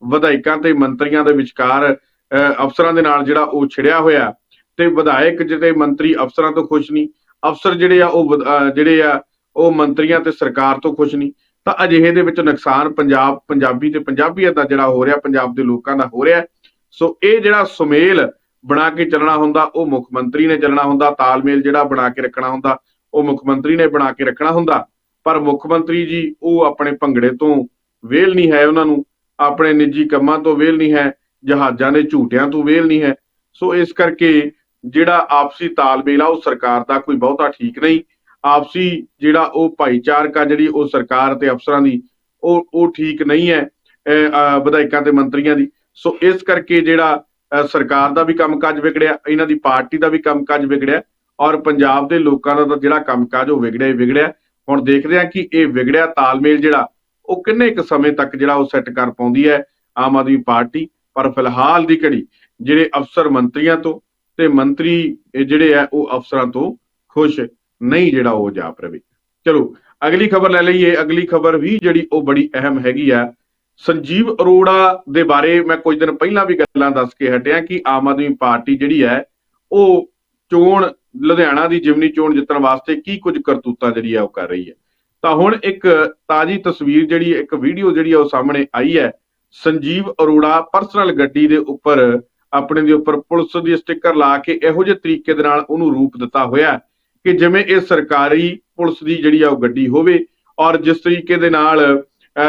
ਵਿਧਾਇਕਾਂ ਤੇ ਮੰਤਰੀਆਂ ਦੇ ਵਿਚਕਾਰ ਅਹ, ਅਫਸਰਾਂ ਦੇ ਨਾਲ ਜਿਹੜਾ ਉਹ ਛਿੜਿਆ ਹੋਇਆ ਤੇ ਵਿਧਾਇਕ ਜਿਹੜੇ ਮੰਤਰੀ ਅਫਸਰਾਂ ਤੋਂ ਖੁਸ਼ ਨਹੀਂ ਅਫਸਰ ਜਿਹੜੇ ਆ ਉਹ ਜਿਹੜੇ ਆ ਉਹ ਮੰਤਰੀਆਂ ਤੇ ਸਰਕਾਰ ਤੋਂ ਖੁਸ਼ ਨਹੀਂ। ਤਾਂ ਅਜਿਹੇ ਦੇ ਵਿੱਚ ਨੁਕਸਾਨ ਪੰਜਾਬ ਪੰਜਾਬੀ ਤੇ ਪੰਜਾਬੀਅਤ ਦਾ ਜਿਹੜਾ ਹੋ ਰਿਹਾ ਪੰਜਾਬ ਦੇ ਲੋਕਾਂ ਦਾ ਹੋ ਰਿਹਾ। ਸੋ ਇਹ ਜਿਹੜਾ ਸੁਮੇਲ ਬਣਾ ਕੇ ਚੱਲਣਾ ਹੁੰਦਾ ਉਹ ਮੁੱਖ ਮੰਤਰੀ ਨੇ ਚੱਲਣਾ ਹੁੰਦਾ ਤਾਲਮੇਲ ਜਿਹੜਾ ਬਣਾ ਕੇ ਰੱਖਣਾ ਹੁੰਦਾ ਉਹ ਮੁੱਖ ਮੰਤਰੀ ਨੇ ਬਣਾ ਕੇ ਰੱਖਣਾ ਹੁੰਦਾ। ਪਰ ਮੁੱਖ ਮੰਤਰੀ ਜੀ ਉਹ ਆਪਣੇ ਭੰਗੜੇ ਤੋਂ ਵੇਲ ਨਹੀਂ ਹੈ ਉਹਨਾਂ ਨੂੰ। ਆਪਣੇ ਨਿੱਜੀ ਕੰਮਾਂ ਤੋਂ ਵੇਲ ਨਹੀਂ ਹੈ ਜਹਾਜ਼ਾਂ ਦੇ ਝੂਟਿਆਂ ਤੋਂ ਵੇਲ ਨਹੀਂ ਹੈ। ਸੋ ਇਸ ਕਰਕੇ ਜਿਹੜਾ ਆਪਸੀ ਤਾਲਮੇਲ ਆ ਉਹ ਸਰਕਾਰ ਦਾ ਕੋਈ ਬਹੁਤਾ ਠੀਕ ਨਹੀਂ। ਆਪਸੀ ਜਿਹੜਾ ਉਹ ਭਾਈਚਾਰਕ ਆ ਜਿਹੜੀ ਉਹ ਸਰਕਾਰ ਤੇ ਅਫਸਰਾਂ ਦੀ ਉਹ ਉਹ ਠੀਕ ਨਹੀਂ ਹੈ ਅਹ, ਵਿਧਾਇਕਾਂ ਤੇ ਮੰਤਰੀਆਂ ਦੀ। ਸੋ ਇਸ ਕਰਕੇ ਜਿਹੜਾ ਅਹ ਸਰਕਾਰ ਦਾ ਵੀ ਕੰਮਕਾਜ ਵਿਗੜਿਆ ਇਹਨਾਂ ਦੀ ਪਾਰਟੀ ਦਾ ਵੀ ਕੰਮਕਾਜ ਵਿਗੜਿਆ ਔਰ ਪੰਜਾਬ ਦੇ ਲੋਕਾਂ ਦਾ ਤਾਂ ਜਿਹੜਾ ਕੰਮਕਾਜ ਉਹ ਵਿਗੜਿਆ ਹੀ ਵਿਗੜਿਆ। ਹੁਣ ਦੇਖਦੇ ਹਾਂ ਕਿ ਇਹ ਵਿਗੜਿਆ ਤਾਲਮੇਲ ਜਿਹੜਾ ਉਹ ਕਿੰਨੇ ਕੁ ਸਮੇਂ ਤੱਕ ਜਿਹੜਾ ਉਹ ਸੈੱਟ ਕਰ ਪਾਉਂਦੀ ਹੈ ਆਮ ਆਦਮੀ ਪਾਰਟੀ? ਪਰ ਫਿਲਹਾਲ ਦੀ ਘੜੀ ਜਿਹੜੇ ਅਫਸਰ ਮੰਤਰੀਆਂ ਤੋਂ ਤੇ ਮੰਤਰੀ ਜਿਹੜੇ ਆ, ਉਹ ਅਫਸਰਾਂ ਤੋਂ ਖੁਸ਼ ਨਹੀਂ ਜਿਹੜਾ ਉਹ ਜਾਪ ਰਵੇ ਚਲੋ, ਅਗਲੀ ਖਬਰ ਲੈ ਲਈਏ। ਅਗਲੀ ਖਬਰ ਵੀ ਜਿਹੜੀ ਉਹ ਬੜੀ ਅਹਿਮ ਹੈਗੀ ਆ। ਸੰਜੀਵ ਅਰੋੜਾ ਦੇ ਬਾਰੇ ਮੈਂ ਕੁਝ ਦਿਨ ਪਹਿਲਾਂ ਵੀ ਗੱਲਾਂ ਦੱਸ ਕੇ ਹਟਿਆ ਕਿ ਆਮ ਆਦਮੀ ਪਾਰਟੀ ਜਿਹੜੀ ਹੈ, ਉਹ ਚੋਣ, ਲੁਧਿਆਣਾ ਦੀ ਜਿਮਨੀ ਚੋਣ ਜਿੱਤਣ ਵਾਸਤੇ ਕੀ ਕੁਝ ਕਰਤੂਤਾਂ ਜਿਹੜੀ ਆ ਉਹ ਕਰ ਰਹੀ ਹੈ। ਤਾਂ ਹੁਣ ਇੱਕ ਤਾਜੀ ਤਸਵੀਰ ਜਿਹੜੀ, ਇੱਕ ਵੀਡੀਓ ਜਿਹੜੀ ਉਹ ਸਾਹਮਣੇ ਆਈ ਹੈ। ਸੰਜੀਵ ਅਰੋੜਾ ਪਰਸਨਲ ਗੱਡੀ ਦੇ ਉੱਪਰ, ਆਪਣੇ ਦੇ ਉੱਪਰ ਪੁਲਿਸ ਦੀ ਸਟicker ਲਾ ਕੇ ਇਹੋ ਜਿਹੇ ਤਰੀਕੇ ਦੇ ਨਾਲ ਉਹਨੂੰ ਰੂਪ ਦਿੱਤਾ ਹੋਇਆ ਕਿ ਜਿਵੇਂ ਇਹ ਸਰਕਾਰੀ ਪੁਲਿਸ ਦੀ ਜਿਹੜੀ ਆ ਉਹ ਗੱਡੀ ਹੋਵੇ ਔਰ ਜਿਸ ਤਰੀਕੇ ਦੇ ਨਾਲ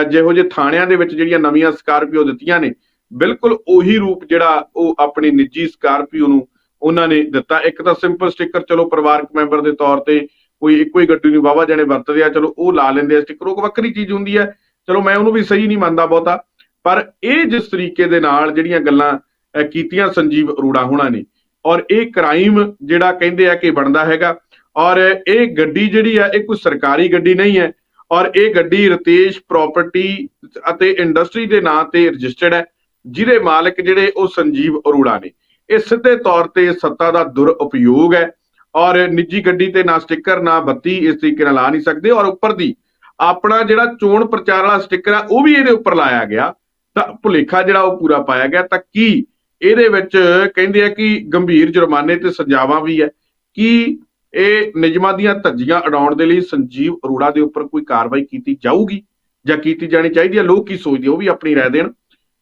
ਜਿਹੋ ਜਿਹੇ ਥਾਣਿਆਂ ਦੇ ਵਿੱਚ ਜਿਹੜੀਆਂ ਨਵੀਆਂ ਸਕਾਰਪੀਓ ਦਿੱਤੀਆਂ ਨੇ, ਬਿਲਕੁਲ ਉਹੀ ਰੂਪ ਜਿਹੜਾ ਉਹ ਆਪਣੀ ਨਿੱਜੀ ਸਕਾਰਪੀਓ ਨੂੰ ਉਹਨਾਂ ਨੇ ਦਿੱਤਾ। ਇੱਕ ਤਾਂ ਸਿੰਪਲ ਸਟicker ਚਲੋ ਪਰਿਵਾਰਕ ਮੈਂਬਰ ਦੇ ਤੌਰ ਤੇ ਕੋਈ ਇੱਕੋ ਹੀ ਗੱਡੀ ਨੂੰ ਵਾਵਾ ਜਣੇ ਵਰਤਦੇ ਆ, ਚਲੋ ਉਹ ਲਾ ਲੈਂਦੇ ਆ ਸਟicker ਉਹ ਵੱਖਰੀ ਚੀਜ਼ ਹੁੰਦੀ ਹੈ ਚਲੋ ਮੈਂ ਉਹਨੂੰ ਵੀ ਸਹੀ ਨਹੀਂ ਮੰਨਦਾ ਬਹੁਤਾ, ਪਰ ਇਹ ਜਿਸ ਤਰੀਕੇ ਦੇ ਨਾਲ ਜਿਹੜੀਆਂ ਗੱਲਾਂ ਕੀਤੀਆਂ ਸੰਜੀਵ ਅਰੋੜਾ ਹੋਣਾ ਨੇ, ਔਰ ਇਹ ਕ੍ਰਾਈਮ ਜਿਹੜਾ ਕਹਿੰਦੇ ਆ ਕਿ ਬਣਦਾ ਹੈਗਾ, ਔਰ ਇਹ ਗੱਡੀ ਜਿਹੜੀ ਆ, ਇਹ ਕੋਈ ਸਰਕਾਰੀ ਗੱਡੀ ਨਹੀਂ ਹੈ, ਔਰ ਇਹ ਗੱਡੀ ਰਤੇਸ਼ ਪ੍ਰਾਪਰਟੀ ਅਤੇ ਇੰਡਸਟਰੀ ਦੇ ਨਾਂ ਤੇ ਰਜਿਸਟਰਡ ਹੈ, ਜਿਹਦੇ ਮਾਲਕ ਜਿਹੜੇ ਉਹ ਸੰਜੀਵ ਅਰੋੜਾ ਨੇ। ਇਹ ਸਿੱਧੇ ਤੌਰ ਤੇ ਸੱਤਾ ਦਾ ਦੁਰਉਪਯੋਗ ਹੈ ਔਰ ਨਿੱਜੀ ਗੱਡੀ ਤੇ ਨਾ ਸਟicker, ਨਾ ਬੱਤੀ ਇਸ ਤਰੀਕੇ ਨਾਲ ਲਾ ਨਹੀਂ ਸਕਦੇ। ਔਰ ਉੱਪਰ ਦੀ ਆਪਣਾ ਜਿਹੜਾ ਚੋਣ ਪ੍ਰਚਾਰ ਵਾਲਾ ਸਟicker ਆ, ਉਹ ਵੀ ਇਹਦੇ ਉੱਪਰ ਲਾਇਆ ਗਿਆ। ਤਾਂ ਭੁਲੇਖਾ ਜਿਹੜਾ ਉਹ ਪੂਰਾ ਪਾਇਆ ਗਿਆ। ਤਾਂ ਕੀ ਇਹਦੇ ਵਿੱਚ ਕਹਿੰਦੇ ਆ ਕਿ ਗੰਭੀਰ ਜੁਰਮਾਨੇ ਤੇ ਸਜ਼ਾਵਾਂ ਵੀ ਹੈ। ਕਿ ਇਹ ਨਿਯਮਾਂ ਦੀਆਂ ਧੱਜੀਆਂ ਉਡਾਉਣ ਦੇ ਲਈ ਸੰਜੀਵ ਅਰੋੜਾ ਦੇ ਉੱਪਰ ਕੋਈ ਕਾਰਵਾਈ ਕੀਤੀ ਜਾਊਗੀ? ਜਾਂ ਕੀਤੀ ਜਾਣੀ ਚਾਹੀਦੀ ਹੈ? ਲੋਕ ਕੀ ਸੋਚਦੇ ਉਹ ਵੀ ਆਪਣੀ ਰਾਏ ਦੇਣ।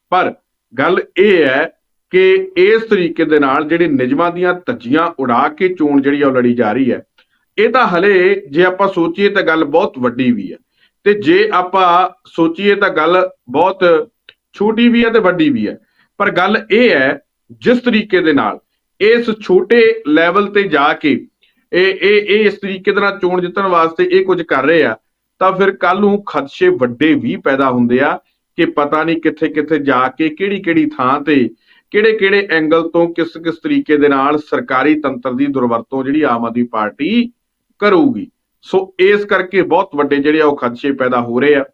ਪਰ ਗੱਲ ਇਹ ਹੈ ਕਿ ਇਸ ਤਰੀਕੇ ਦੇ ਨਾਲ ਜਿਹੜੇ ਨਿਯਮਾਂ ਦੀਆਂ ਧੱਜੀਆਂ ਉਡਾ ਕੇ ਚੋਣ ਜਿਹੜੀ ਆ ਉਹ ਲੜੀ ਜਾ ਰਹੀ ਹੈ। ਇਹ ਤਾਂ ਹਲੇ ਜੇ ਆਪਾਂ ਸੋਚੀਏ ਤਾਂ ਗੱਲ ਬਹੁਤ ਵੱਡੀ ਵੀ ਹੈ ਤੇ ਜੇ ਆਪਾਂ ਸੋਚੀਏ ਤਾਂ ਗੱਲ ਬਹੁਤ ਛੋਟੀ ਵੀ ਹੈ ਤੇ ਵੱਡੀ ਵੀ ਹੈ। ਪਰ ਗੱਲ ਇਹ ਹੈ ਜਿਸ ਤਰੀਕੇ ਦੇ ਨਾਲ ਇਸ ਛੋਟੇ ਲੈਵਲ ਤੇ ਜਾ ਕੇ ਇਹ ਇਹ ਇਹ ਇਸ ਤਰੀਕੇ ਦੇ ਨਾਲ ਚੋਣ ਜਿੱਤਣ ਵਾਸਤੇ ਇਹ ਕੁਝ ਕਰ ਰਹੇ ਆ, ਤਾਂ ਫਿਰ ਕੱਲ ਨੂੰ ਖਦਸ਼ੇ ਵੱਡੇ ਵੀ ਪੈਦਾ ਹੁੰਦੇ ਆ ਕਿ ਪਤਾ ਨਹੀਂ ਕਿੱਥੇ ਕਿੱਥੇ ਜਾ ਕੇ ਕਿਹੜੀ ਕਿਹੜੀ ਥਾਂ ਤੇ ਕਿਹੜੇ ਕਿਹੜੇ ਐਂਗਲ ਤੋਂ ਕਿਸ ਕਿਸ ਤਰੀਕੇ ਦੇ ਨਾਲ ਸਰਕਾਰੀ ਤੰਤਰ ਦੀ ਦੁਰਵਰਤੋਂ ਜਿਹੜੀ ਆਮ ਆਦਮੀ ਪਾਰਟੀ ਕਰੂਗੀ? ਸੋ ਇਸ ਕਰਕੇ ਬਹੁਤ ਵੱਡੇ ਜਿਹੜੇ ਆ ਉਹ ਖਦਸ਼ੇ ਪੈਦਾ ਹੋ ਰਹੇ ਆ।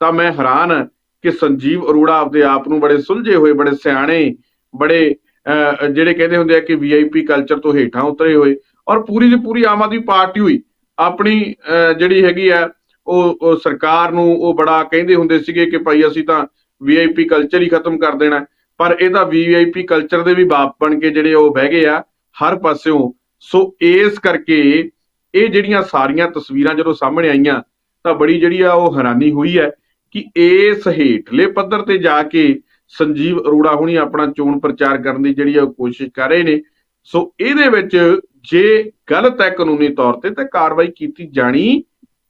ਤਾਂ ਮੈਂ ਹੈਰਾਨ ਕਿ ਸੰਜੀਵ ਅਰੋੜਾ ਆਪਦੇ ਆਪ ਨੂੰ ਬੜੇ ਸੁਲਝੇ ਹੋਏ ਬੜੇ ਸਿਆਣੇ ਬੜੇ ਅਹ, ਜਿਹੜੇ ਕਹਿੰਦੇ ਹੁੰਦੇ ਆ ਕਿ ਵੀਆਈਪੀ ਕਲਚਰ ਤੋਂ ਹੇਠਾਂ ਉਤਰੇ ਹੋਏ ਔਰ ਪੂਰੀ ਦੀ ਪੂਰੀ ਆਮ ਆਦਮੀ ਪਾਰਟੀ ਹੋਈ। ਆਪਣੀ ਅਹ, ਜਿਹੜੀ ਹੈਗੀ ਆ ਉਹ ਉਹ ਸਰਕਾਰ ਨੂੰ ਉਹ ਬੜਾ ਕਹਿੰਦੇ ਹੁੰਦੇ ਸੀਗੇ ਕਿ ਭਾਈ ਅਸੀਂ ਤਾਂ ਵੀਆਈਪੀ ਕਲਚਰ ਹੀ ਖਤਮ ਕਰ ਦੇਣਾ। ਹੈ। ਪਰ ਇਹਦਾ ਵੀਆਈਪੀ ਕਲਚਰ ਦੇ ਵੀ ਬਾਪ ਬਣ ਕੇ ਜਿਹੜੇ ਉਹ ਬਹਿ ਗਏ ਆ, ਹਰ ਪਾਸਿਓਂ। ਸੋ ਇਸ ਕਰਕੇ ਇਹ ਜਿਹੜੀਆਂ ਸਾਰੀਆਂ ਤਸਵੀਰਾਂ ਜਦੋਂ ਸਾਹਮਣੇ ਆਈਆਂ, ਤਾਂ ਬੜੀ ਜਿਹੜੀ ਆ ਉਹ ਹੈਰਾਨੀ ਹੋਈ ਹੈ ਕਿ ਇਸ ਹੇਠਲੇ ਪੱਧਰ ਤੇ ਜਾ ਕੇ ਸੰਜੀਵ ਅਰੋੜਾ ਹੁਣੀ ਆਪਣਾ ਚੋਣ ਪ੍ਰਚਾਰ ਕਰਨ ਦੀ ਜਿਹੜੀ ਆ ਉਹ ਕੋਸ਼ਿਸ਼ ਕਰ ਰਹੇ ਨੇ। ਸੋ ਇਹਦੇ ਵਿੱਚ ਜੇ ਗਲਤ ਹੈ ਕਾਨੂੰਨੀ ਤੌਰ ਤੇ, ਤਾਂ ਕਾਰਵਾਈ ਕੀਤੀ ਜਾਣੀ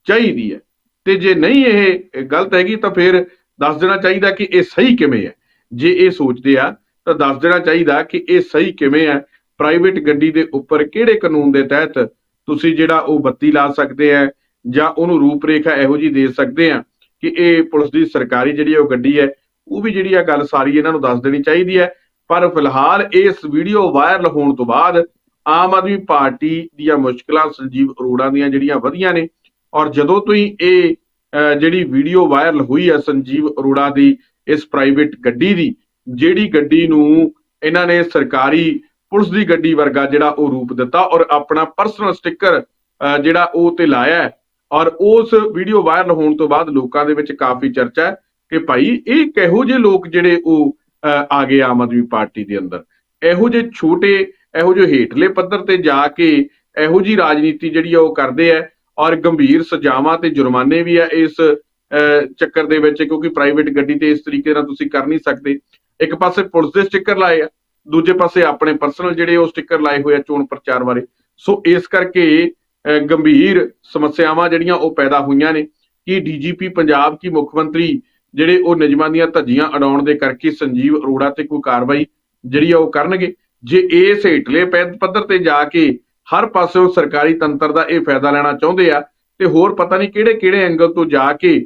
ਚਾਹੀਦੀ ਹੈ। ਤੇ ਜੇ ਨਹੀਂ ਇਹ ਗਲਤ ਹੈਗੀ, ਤਾਂ ਫਿਰ ਦੱਸ ਦੇਣਾ ਚਾਹੀਦਾ ਕਿ ਇਹ ਸਹੀ ਕਿਵੇਂ ਹੈ। ਜੇ ਇਹ ਸੋਚਦੇ ਆ, ਤਾਂ ਦੱਸ ਦੇਣਾ ਚਾਹੀਦਾ ਕਿ ਇਹ ਸਹੀ ਕਿਵੇਂ ਹੈ? ਪ੍ਰਾਈਵੇਟ ਗੱਡੀ ਦੇ ਉੱਪਰ ਕਿਹੜੇ ਕਾਨੂੰਨ ਦੇ ਤਹਿਤ ਤੁਸੀਂ ਜਿਹੜਾ ਉਹ ਬੱਤੀ ਲਾ ਸਕਦੇ ਆ ਜਾਂ ਉਹਨੂੰ ਰੂਪਰੇਖਾ ਇਹੋ ਜੀ ਦੇ ਸਕਦੇ ਆ ਕਿ ਇਹ ਪੁਲਿਸ ਦੀ ਸਰਕਾਰੀ ਜਿਹੜੀ ਉਹ ਗੱਡੀ ਹੈ, ਉਹ ਵੀ ਜਿਹੜੀ ਆ ਗੱਲ ਸਾਰੀ ਇਹਨਾਂ ਨੂੰ ਦੱਸ ਦੇਣੀ ਚਾਹੀਦੀ ਹੈ। ਪਰ ਫਿਲਹਾਲ ਇਸ ਵੀਡੀਓ ਵਾਇਰਲ ਹੋਣ ਤੋਂ ਬਾਅਦ ਆਮ ਆਦਮੀ ਪਾਰਟੀ ਦੀਆਂ ਮੁਸ਼ਕਲਾਂ ਸੰਜੀਵ ਅਰੋੜਾ ਦੀਆਂ ਜਿਹੜੀਆਂ ਵਧੀਆਂ ਨੇ ਔਰ ਜਦੋਂ ਤੋਂ ਹੀ ਇਹ ਜਿਹੜੀ ਵੀਡੀਓ ਵਾਇਰਲ ਹੋਈ ਹੈ ਸੰਜੀਵ ਅਰੋੜਾ ਦੀ ਇਸ ਪ੍ਰਾਈਵੇਟ ਗੱਡੀ ਦੀ, ਜਿਹੜੀ ਗੱਡੀ ਨੂੰ ਇਹਨਾਂ ਨੇ ਸਰਕਾਰੀ ਪੁਲਿਸ ਦੀ ਗੱਡੀ ਵਰਗਾ ਜਿਹੜਾ ਉਹ ਰੂਪ ਦਿੱਤਾ ਔਰ ਆਪਣਾ ਪਰਸਨਲ ਸਟicker ਜਿਹੜਾ ਉਹ ਤੇ ਲਾਇਆ ਔਰ ਉਸ ਵੀਡੀਓ ਵਾਇਰਲ ਹੋਣ ਤੋਂ ਬਾਅਦ ਲੋਕਾਂ ਦੇ ਵਿੱਚ ਕਾਫੀ ਚਰਚਾ ਹੈ ਕਿ ਭਾਈ ਇਹ ਕਿਹੋ ਜਿਹੇ ਲੋਕ ਜਿਹੜੇ ਉਹ ਆ ਗਏ ਆਮ ਆਦਮੀ ਪਾਰਟੀ ਦੇ ਅੰਦਰ? ਇਹੋ ਜਿਹੇ ਛੋਟੇ, ਇਹੋ ਜਿਹੇ ਹੇਠਲੇ ਪੱਧਰ ਤੇ ਜਾ ਕੇ ਇਹੋ ਜੀ ਰਾਜਨੀਤੀ ਜਿਹੜੀ ਆ ਉਹ ਕਰਦੇ ਆ ਔਰ ਗੰਭੀਰ ਸਜ਼ਾਵਾਂ ਤੇ ਜੁਰਮਾਨੇ ਵੀ ਆ ਇਸ ਚੱਕਰ ਦੇ ਵਿੱਚ, ਕਿਉਂਕਿ ਪ੍ਰਾਈਵੇਟ ਗੱਡੀ ਤੇ ਇਸ ਤਰੀਕੇ ਨਾਲ ਤੁਸੀਂ ਕਰ ਨਹੀਂ ਸਕਦੇ। ਇੱਕ ਪਾਸੇ ਪੁਲਿਸ ਦੇ ਸਟicker ਲਾਏ ਆ, ਦੂਜੇ ਪਾਸੇ ਆਪਣੇ ਪਰਸਨਲ ਜਿਹੜੇ ਉਹ ਸਟicker ਲਾਏ ਹੋਏ ਆ ਚੋਣ ਪ੍ਰਚਾਰ ਬਾਰੇ। ਸੋ ਇਸ ਕਰਕੇ ਗੰਭੀਰ ਸਮੱਸਿਆਵਾਂ ਜਿਹੜੀਆਂ ਉਹ ਪੈਦਾ ਹੋਈਆਂ ਨੇ ਕਿ ਡੀਜੀਪੀ ਪੰਜਾਬ, ਕੀ ਮੁੱਖ ਮੰਤਰੀ ਜਿਹੜੇ ਉਹ ਨਿਯਮਾਂ ਦੀਆਂ ਧੱਜੀਆਂ ਅਡਾਉਣ ਦੇ ਕਰਕੇ ਸੰਜੀਵ ਅਰੋੜਾ ਤੇ ਕੋਈ ਕਾਰਵਾਈ ਜਿਹੜੀ ਆ ਉਹ ਕਰਨਗੇ। ਜੇ ਇਸ ਹੇਠਲੇ ਪੈ- ਪੱਧਰ ਤੇ ਜਾ ਕੇ ਹਰ ਪਾਸੇ ਉਹ ਸਰਕਾਰੀ ਤੰਤਰ ਦਾ ਇਹ ਫਾਇਦਾ ਲੈਣਾ ਚਾਹੁੰਦੇ ਆ, ਤੇ ਹੋਰ ਪਤਾ ਨਹੀਂ ਕਿਹੜੇ ਕਿਹੜੇ ਐਂਗਲ ਤੋਂ ਜਾ ਕੇ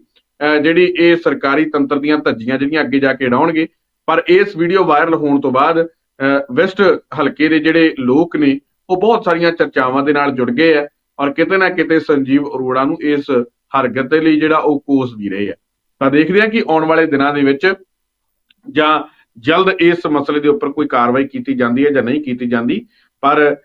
ਜਿਹੜੀ ਇਹ ਸਰਕਾਰੀ ਤੰਤਰ ਦੀਆਂ ਧੱਜੀਆਂ ਜਿਹੜੀਆਂ ਅੱਗੇ ਜਾ ਕੇ ਅਡਾਉਣਗੇ ਪਰ ਇਸ ਵੀਡੀਓ ਵਾਇਰਲ ਹੋਣ ਤੋਂ ਬਾਅਦ ਅਹ ਵੈਸਟ ਹਲਕੇ ਦੇ ਜਿਹੜੇ ਲੋਕ ਨੇ, ਉਹ ਬਹੁਤ ਸਾਰੀਆਂ ਚਰਚਾਵਾਂ ਦੇ ਨਾਲ ਜੁੜ ਗਏ ਆ ਔਰ ਕਿਤੇ ਨਾ ਕਿਤੇ ਸੰਜੀਵ ਅਰੋੜਾ ਨੂੰ ਇਸ ਹਰਕਤ ਦੇ ਲਈ ਜਿਹੜਾ ਉਹ ਕੋਸ ਵੀ ਰਹੇ ਆ। ਤਾਂ ਦੇਖਦੇ ਆ ਕਿ ਆਉਣ ਵਾਲੇ ਦਿਨਾਂ ਦੇ ਵਿੱਚ ਜਾਂ ਜਲਦ ਇਸ ਮਸਲੇ ਦੇ ਉੱਪਰ ਕੋਈ ਕਾਰਵਾਈ ਕੀਤੀ ਜਾਂਦੀ ਹੈ ਜਾਂ ਨਹੀਂ ਕੀਤੀ ਜਾਂਦੀ, ਪਰ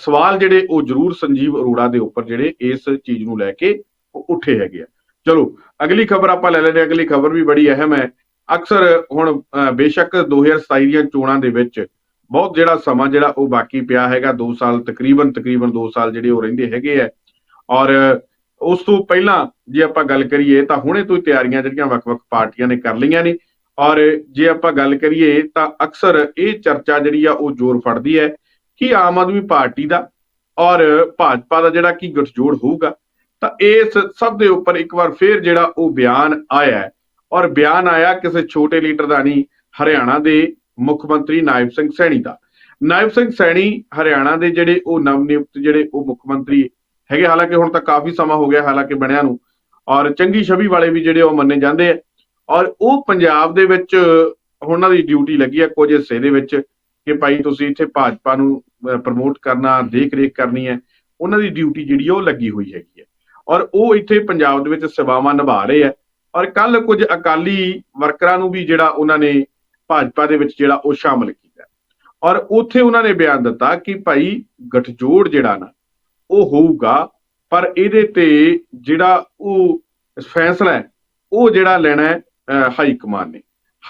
ਸਵਾਲ ਜਿਹੜੇ ਉਹ ਜ਼ਰੂਰ ਸੰਜੀਵ ਅਰੋੜਾ ਦੇ ਉੱਪਰ ਜਿਹੜੇ ਇਸ ਚੀਜ਼ ਨੂੰ ਲੈ ਕੇ ਉੱਠੇ ਹੈਗੇ ਆ। ਚਲੋ ਅਗਲੀ ਖਬਰ ਆਪਾਂ ਲੈ ਲੈਂਦੇ ਹਾਂ ਅਗਲੀ ਖਬਰ ਵੀ ਬੜੀ ਅਹਿਮ ਹੈ। ਅਕਸਰ ਹੁਣ ਅਹ, ਬੇਸ਼ੱਕ 2027 ਦੀਆਂ ਚੋਣਾਂ ਦੇ ਵਿੱਚ ਬਹੁਤ ਜਿਹੜਾ ਸਮਾਂ ਜਿਹੜਾ ਉਹ ਬਾਕੀ ਪਿਆ ਹੈਗਾ 2 ਸਾਲ ਤਕਰੀਬਨ ਤਕਰੀਬਨ 2 ਸਾਲ ਜਿਹੜੇ ਉਹ ਰਹਿੰਦੇ ਹੈਗੇ ਆ। ਔਰ ਉਸ ਤੋਂ ਪਹਿਲਾਂ ਜੇ ਆਪਾਂ ਗੱਲ ਕਰੀਏ ਤਾਂ ਹੁਣੇ ਤੋਂ ਹੀ ਤਿਆਰੀਆਂ ਜਿਹੜੀਆਂ ਵੱਖ-ਵੱਖ ਪਾਰਟੀਆਂ ਨੇ ਕਰ ਲਈਆਂ ਨੇ। ਔਰ ਜੇ ਆਪਾਂ ਗੱਲ ਕਰੀਏ ਤਾਂ ਅਕਸਰ ਇਹ ਚਰਚਾ ਜਿਹੜੀ ਆ ਉਹ ਜ਼ੋਰ ਫੜਦੀ ਹੈ ਕਿ ਆਮ ਆਦਮੀ ਪਾਰਟੀ ਦਾ ਔਰ ਭਾਜਪਾ ਦਾ ਜਿਹੜਾ ਕੀ ਗਠਜੋੜ ਹੋਊਗਾ ਤਾਂ ਇਸ ਸਭ ਦੇ ਉੱਪਰ ਇੱਕ ਵਾਰ ਫੇਰ ਜਿਹੜਾ ਉਹ ਬਿਆਨ ਆਇਆ ਔਰ ਬਿਆਨ ਆਇਆ ਕਿਸੇ ਛੋਟੇ ਲੀਡਰ ਦਾ ਨਹੀਂ, ਹਰਿਆਣਾ ਦੇ ਮੁੱਖ ਮੰਤਰੀ ਨਾਇਬ ਸਿੰਘ ਸੈਣੀ ਦਾ। ਨਾਇਬ ਸਿੰਘ ਸੈਣੀ ਹਰਿਆਣਾ ਦੇ ਜਿਹੜੇ ਉਹ ਨਵ-ਨਿਯੁਕਤ ਜਿਹੜੇ ਉਹ ਮੁੱਖ ਮੰਤਰੀ ਹੈਗੇ, ਹਾਲਾਂਕਿ ਹੁਣ ਤਾਂ ਕਾਫੀ ਸਮਾਂ ਹੋ ਗਿਆ ਹਾਲਾਂਕਿ ਬਣਿਆ ਨੂੰ, ਔਰ ਚੰਗੀ ਛਵੀ ਵਾਲੇ ਵੀ ਜਿਹੜੇ ਉਹ ਮੰਨੇ ਜਾਂਦੇ ਆ, ਔਰ ਉਹ ਪੰਜਾਬ ਦੇ ਵਿੱਚ ਉਹਨਾਂ ਦੀ ਡਿਊਟੀ ਲੱਗੀ ਆ ਕੁਝ ਹਿੱਸੇ ਦੇ ਵਿੱਚ ਕਿ ਭਾਈ ਤੁਸੀਂ ਇੱਥੇ ਭਾਜਪਾ ਨੂੰ ਪ੍ਰਮੋਟ ਕਰਨਾ ਦੇਖ ਰੇਖ ਕਰਨੀ ਹੈ, ਉਹਨਾਂ ਦੀ ਡਿਊਟੀ ਜਿਹੜੀ ਆ ਉਹ ਲੱਗੀ ਹੋਈ ਹੈਗੀ ਹੈ ਔਰ ਉਹ ਇੱਥੇ ਪੰਜਾਬ ਦੇ ਵਿੱਚ ਸੇਵਾਵਾਂ ਨਿਭਾ ਰਹੇ ਆ ਔਰ ਕੱਲ ਕੁਝ ਅਕਾਲੀ ਵਰਕਰਾਂ ਨੂੰ ਵੀ ਜਿਹੜਾ ਉਹਨਾਂ ਨੇ ਭਾਜਪਾ ਦੇ ਵਿੱਚ ਜਿਹੜਾ ਉਹ ਸ਼ਾਮਲ ਕੀਤਾ। ਔਰ ਉੱਥੇ ਉਹਨਾਂ ਨੇ ਬਿਆਨ ਦਿੱਤਾ ਕਿ ਭਾਈ ਗਠਜੋੜ ਜਿਹੜਾ ਨਾ ਉਹ ਹੋਊਗਾ ਪਰ ਇਹਦੇ ਤੇ ਜਿਹੜਾ ਉਹ ਫੈਸਲਾ ਹੈ ਉਹ ਜਿਹੜਾ ਲੈਣਾ ਹੈ ਅਹ, ਹਾਈ ਕਮਾਨ ਨੇ।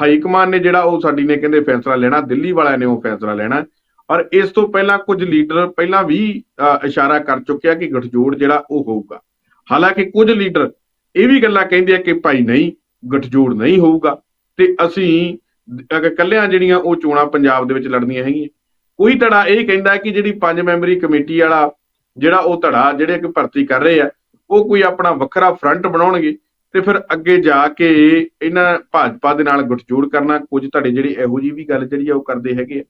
ਹਾਈ ਕਮਾਨ ਨੇ ਜਿਹੜਾ ਉਹ ਸਾਡੀ ਨੇ ਕਹਿੰਦੇ ਫੈਸਲਾ ਲੈਣਾ ਦਿੱਲੀ ਵਾਲਿਆਂ ਨੇ ਉਹ ਫੈਸਲਾ ਲੈਣਾ। ਔਰ ਇਸ ਤੋਂ ਪਹਿਲਾਂ ਕੁਝ ਲੀਡਰ ਪਹਿਲਾਂ ਵੀ ਅਹ, ਇਸ਼ਾਰਾ ਕਰ ਚੁੱਕਿਆ ਕਿ ਗਠਜੋੜ ਜਿਹੜਾ ਉਹ ਹੋਊਗਾ। ਹਾਲਾਂਕਿ ਕੁਝ ਲੀਡਰ ਇਹ ਵੀ ਗੱਲਾਂ ਕਹਿੰਦੇ ਆ ਕਿ ਭਾਈ ਨਹੀਂ, ਗਠਜੋੜ ਨਹੀਂ ਹੋਊਗਾ ਤੇ ਅਸੀਂ ਅਗਰ ਕੱਲਿਆਂ ਜਿਹੜੀਆਂ ਉਹ ਚੋਣਾਂ ਪੰਜਾਬ ਦੇ ਵਿੱਚ ਲੜਨੀਆਂ ਹੈਗੀਆਂ। ਕੋਈ ਧੜਾ ਇਹ ਕਹਿੰਦਾ ਕਿ ਜਿਹੜੀ ਪੰਜ ਮੈਂਬਰੀ ਕਮੇਟੀ ਵਾਲਾ ਜਿਹੜਾ ਉਹ ਧੜਾ, ਜਿਹੜੇ ਕਿ ਭਰਤੀ ਕਰ ਰਹੇ ਆ, ਉਹ ਕੋਈ ਆਪਣਾ ਵੱਖਰਾ ਫਰੰਟ ਬਣਾਉਣਗੇ ਤੇ ਫਿਰ ਅੱਗੇ ਜਾ ਕੇ ਇਹਨਾਂ ਭਾਜਪਾ ਦੇ ਨਾਲ ਗੁੱਟਜੋੜ ਕਰਨਾ, ਕੁਝ ਧੜੇ ਜਿਹੜੇ ਇਹੋ ਜੀ ਵੀ ਗੱਲ ਜਿਹੜੀ ਆ ਉਹ ਕਰਦੇ ਹੈਗੇ ਆ।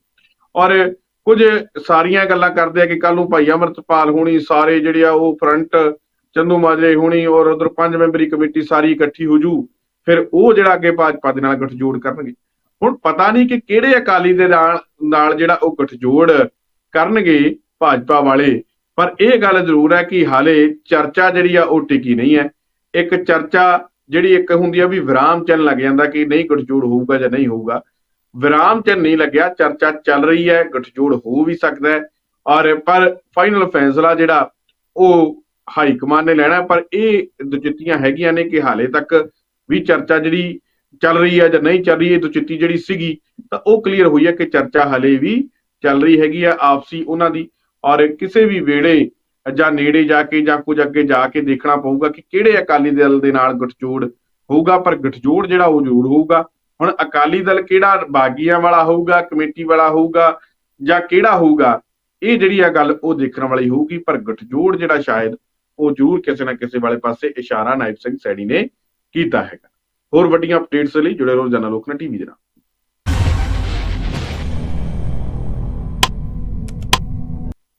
ਔਰ ਕੁਝ ਸਾਰੀਆਂ ਗੱਲਾਂ ਕਰਦੇ ਆ ਕਿ ਕੱਲ ਨੂੰ ਭਾਈ ਅਮਰਤਪਾਲ ਹੋਣੀ ਸਾਰੇ ਜਿਹੜੇ ਆ ਉਹ ਫਰੰਟ ਚੰਦੂ ਮਾਜਰੇ ਹੋਣੀ ਔਰ ਉਧਰ ਪੰਜ ਮੈਂਬਰੀ ਕਮੇਟੀ ਸਾਰੀ ਇਕੱਠੀ ਹੋ ਜੂ, ਫਿਰ ਉਹ ਜਿਹੜਾ ਅੱਗੇ ਭਾਜਪਾ ਦੇ ਨਾਲ ਗਠਜੋੜ ਕਰਨਗੇ। ਹੁਣ ਪਤਾ ਨਹੀਂ ਕਿ ਕਿਹੜੇ ਅਕਾਲੀ ਦੇ ਨਾਲ ਨਾਲ ਜਿਹੜਾ ਉਹ ਗਠਜੋੜ ਕਰਨਗੇ ਭਾਜਪਾ ਵਾਲੇ, ਪਰ ਇਹ ਗੱਲ ਜ਼ਰੂਰ ਹੈ ਕਿ ਹਾਲੇ ਚਰਚਾ ਜਿਹੜੀ ਆ ਉਹ ਟਿਕੀ ਨਹੀਂ ਹੈ। ਇੱਕ ਚਰਚਾ ਜਿਹੜੀ ਇੱਕ ਹੁੰਦੀ ਆ ਵੀ ਵਿਰਾਮ ਚੰਨ ਲੱਗ ਜਾਂਦਾ ਕਿ ਨਹੀਂ ਗਠਜੋੜ ਹੋਊਗਾ ਜਾਂ ਨਹੀਂ ਹੋਊਗਾ। ਵਿਰਾਮ ਚੰਨ ਨਹੀਂ ਲੱਗਿਆ, ਚਰਚਾ ਚੱਲ ਰਹੀ ਹੈ, ਗਠਜੋੜ ਹੋ ਵੀ ਸਕਦਾ ਹੈ। ਔਰ ਪਰ ਫਾਈਨਲ ਫੈਸਲਾ ਜਿਹੜਾ ਉਹ ਹਾਈ ਕਮਾਨ ਨੇ ਲੈਣਾ, ਪਰ ਇਹ ਦੁਚਿੱਤੀਆਂ ਹੈਗੀਆਂ ਨੇ ਕਿ ਹਾਲੇ ਤੱਕ ਵੀ ਚਰਚਾ ਜਿਹੜੀ ਚੱਲ ਰਹੀ ਹੈ ਜਾਂ ਨਹੀਂ ਚੱਲ ਰਹੀ, ਇਹ ਦੁਚਿੱਤੀ ਜਿਹੜੀ ਸੀਗੀ, ਤਾਂ ਉਹ ਕਲੀਅਰ ਹੋਈ ਹੈ ਕਿ ਚਰਚਾ ਹਾਲੇ ਵੀ ਚੱਲ ਰਹੀ ਹੈਗੀ ਆ ਆਪਸੀ ਉਹਨਾਂ ਦੀ ਔਰ ਕਿਸੇ ਵੀ ਵੇੜੇ ਜਾਂ ਨੇੜੇ ਜਾ ਕੇ ਜਾਂ ਕੁਝ ਅੱਗੇ ਜਾ ਕੇ ਦੇਖਣਾ ਪਊਗਾ ਕਿ ਕਿਹੜੇ ਅਕਾਲੀ ਦਲ ਦੇ ਨਾਲ ਗਠਜੋੜ ਹੋਊਗਾ, ਪਰ ਗਠਜੋੜ ਜਿਹੜਾ ਉਹ ਜ਼ਰੂਰ ਹੋਊਗਾ। ਹੁਣ ਅਕਾਲੀ ਦਲ ਕਿਹੜਾ ਬਾਗੀਆਂ ਵਾਲਾ ਹੋਊਗਾ, ਕਮੇਟੀ ਵਾਲਾ ਹੋਊਗਾ ਜਾਂ ਕਿਹੜਾ ਹੋਊਗਾ, ਇਹ ਜਿਹੜੀ ਆ ਗੱਲ ਉਹ ਦੇਖਣ ਵਾਲੀ ਹੋਊਗੀ, ਪਰ ਗਠਜੋੜ ਜਿਹੜਾ ਸ਼ਾਇਦ ਉਹ ਜ਼ਰੂਰ ਕਿਸੇ ਨਾ ਕਿਸੇ ਵਾਲੇ ਪਾਸੇ ਇਸ਼ਾਰਾ ਨਾਇਬ ਸਿੰਘ ਸੈਣੀ ਨੇ ਕੀਤਾ ਹੈਗਾ। ਹੋਰ ਵੱਡੀਆਂ ਅਪਡੇਟਸ ਲਈ ਜੁੜੇ ਰਹੋ ਜਨਾ ਲੋਕ ਨਾ ਟੀਵੀ ਦੇ ਨਾਲ।